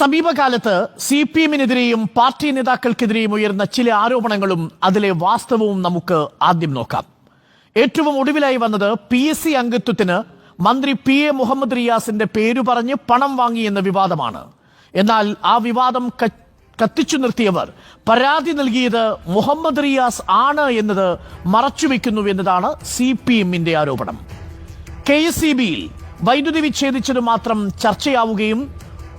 സമീപകാലത്ത് C P എമ്മിനെതിരെയും party നേതാക്കൾക്കെതിരെയും ഉയർന്ന ചില ആരോപണങ്ങളും അതിലെ വാസ്തവവും നമുക്ക് ആദ്യം നോക്കാം. ഏറ്റവും ഒടുവിലായി വന്നത് പി എസ് സി അംഗത്വത്തിന് മന്ത്രി പി എ മുഹമ്മദ് റിയാസിന്റെ പേരു പറഞ്ഞ് പണം വാങ്ങിയെന്ന വിവാദമാണ്. എന്നാൽ ആ വിവാദം കത്തിച്ചു നിർത്തിയവർ പരാതി നൽകിയത് മുഹമ്മദ് റിയാസ് ആണ് എന്നത് മറച്ചുവെക്കുന്നു എന്നതാണ് സി പി എമ്മിന്റെ ആരോപണം. കെ എസ് സി ബിയിൽ വൈദ്യുതി വിച്ഛേദിച്ചത് മാത്രം ചർച്ചയാവുകയും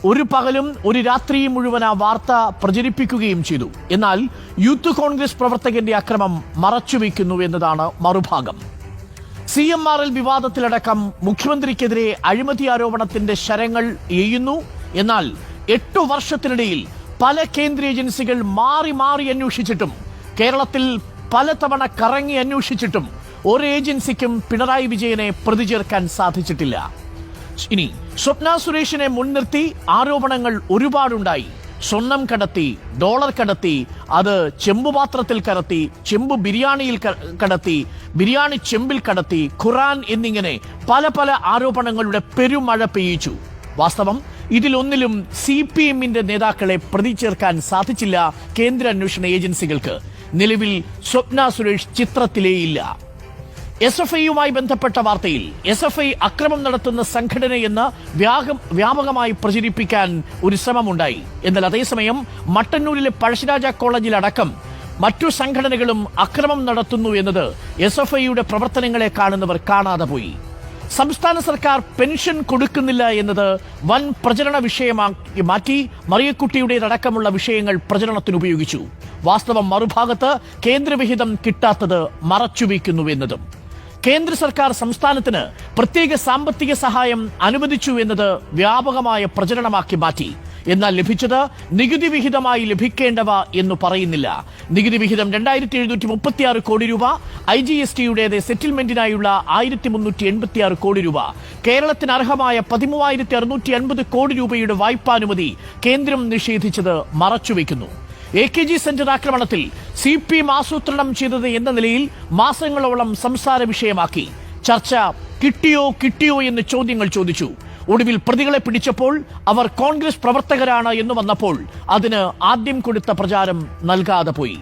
ഒരു പകലും ഒരു രാത്രിയും മുഴുവൻ ആ വാർത്ത പ്രചരിപ്പിക്കുകയും ചെയ്തു. എന്നാൽ യൂത്ത് കോൺഗ്രസ് പ്രവർത്തകന്റെ അക്രമം മറച്ചുവെക്കുന്നു എന്നതാണ് മറുഭാഗം. സി എം ആർ എൽ വിവാദത്തിലടക്കം മുഖ്യമന്ത്രിക്കെതിരെ അഴിമതി ആരോപണത്തിന്റെ ശരങ്ങൾ എയ്യുന്നു. എന്നാൽ എട്ടു വർഷത്തിനിടയിൽ പല കേന്ദ്ര ഏജൻസികൾ മാറി മാറി അന്വേഷിച്ചിട്ടും കേരളത്തിൽ പലതവണ കറങ്ങി അന്വേഷിച്ചിട്ടും ഒരു ഏജൻസിക്കും പിണറായി വിജയനെ പ്രതി ചേർക്കാൻ സാധിച്ചിട്ടില്ല ഇനി സ്വപ്ന സുരേഷിനെ മുൻനിർത്തി ആരോപണങ്ങൾ ഒരുപാടുണ്ടായി. സ്വർണം കടത്തി ഡോളർ കടത്തി അത് ചെമ്പുപാത്രത്തിൽ കടത്തി ചെമ്പ് ബിരിയാണിയിൽ കടത്തി ബിരിയാണി ചെമ്പിൽ കടത്തി ഖുറാൻ എന്നിങ്ങനെ പല പല ആരോപണങ്ങളുടെ പെരുമഴ പെയ്യിച്ചു. വാസ്തവം ഇതിലൊന്നിലും സി പി എമ്മിന്റെ നേതാക്കളെ പ്രതി ചേർക്കാൻ സാധിച്ചില്ല കേന്ദ്ര അന്വേഷണ ഏജൻസികൾക്ക്. നിലവിൽ സ്വപ്ന സുരേഷ് ചിത്രത്തിലേയില്ല എസ് എഫ് ഐയുമായി ബന്ധപ്പെട്ട വാർത്തയിൽ എസ് എഫ് ഐ അക്രമം നടത്തുന്ന സംഘടനയെന്ന് വ്യാപകം വ്യാപകമായി പ്രചരിപ്പിക്കാൻ ഒരു ശ്രമമുണ്ടായി. എന്നാൽ അതേസമയം മട്ടന്നൂരിലെ പഴശ്ശിരാജ കോളേജിലടക്കം മറ്റു സംഘടനകളും അക്രമം നടത്തുന്നു എന്നത് എസ് എഫ് ഐയുടെ പ്രവർത്തനങ്ങളെ കാണുന്നവർ കാണാതെ പോയി. സംസ്ഥാന സർക്കാർ പെൻഷൻ കൊടുക്കുന്നില്ല എന്നത് വൻ പ്രചരണ വിഷയമാക്കി മാറ്റി മറിയക്കുട്ടിയുടേതടക്കമുള്ള വിഷയങ്ങൾ പ്രചരണത്തിന് ഉപയോഗിച്ചു വാസ്തവം മറുഭാഗത്ത് കേന്ദ്രവിഹിതം കിട്ടാത്തത് മറച്ചുവെക്കുന്നു എന്നതും. കേന്ദ്ര സർക്കാർ സംസ്ഥാനത്തിന് പ്രത്യേക സാമ്പത്തിക സഹായം അനുവദിച്ചു എന്നത് വ്യാപകമായ പ്രചരണമാക്കി മാറ്റി. എന്നാൽ ലഭിച്ചത് നികുതി വിഹിതമായി ലഭിക്കേണ്ടവ എന്ന് പറയുന്നില്ല. നികുതി വിഹിതം രണ്ടായിരത്തി എഴുന്നൂറ്റി മുപ്പത്തിയാറ് കോടി രൂപ ഐ ജി എസ് ടിയുടേത് സെറ്റിൽമെന്റിനായുള്ള ആയിരത്തി മുന്നൂറ്റി എൺപത്തിയാറ് കോടി രൂപ കേരളത്തിന് അർഹമായ പതിമൂവായിരത്തി അറുന്നൂറ്റി അൻപത് കോടി രൂപയുടെ വായ്പാനുമതി കേന്ദ്രം നിഷേധിച്ചത് മറച്ചുവെക്കുന്നു. എ കെ ജി സെന്റർ ആക്രമണത്തിൽ സി പി എം ആസൂത്രണം ചെയ്തത് എന്ന നിലയിൽ മാസങ്ങളോളം സംസാര വിഷയമാക്കി. ചർച്ച കിട്ടിയോ കിട്ടിയോ എന്ന് ചോദ്യങ്ങൾ ചോദിച്ചു. ഒടുവിൽ പ്രതികളെ പിടിച്ചപ്പോൾ അവർ കോൺഗ്രസ് പ്രവർത്തകരാണ് എന്ന് വന്നപ്പോൾ അതിന് ആദ്യം കൊടുത്ത പ്രചാരം നൽകാതെ പോയി.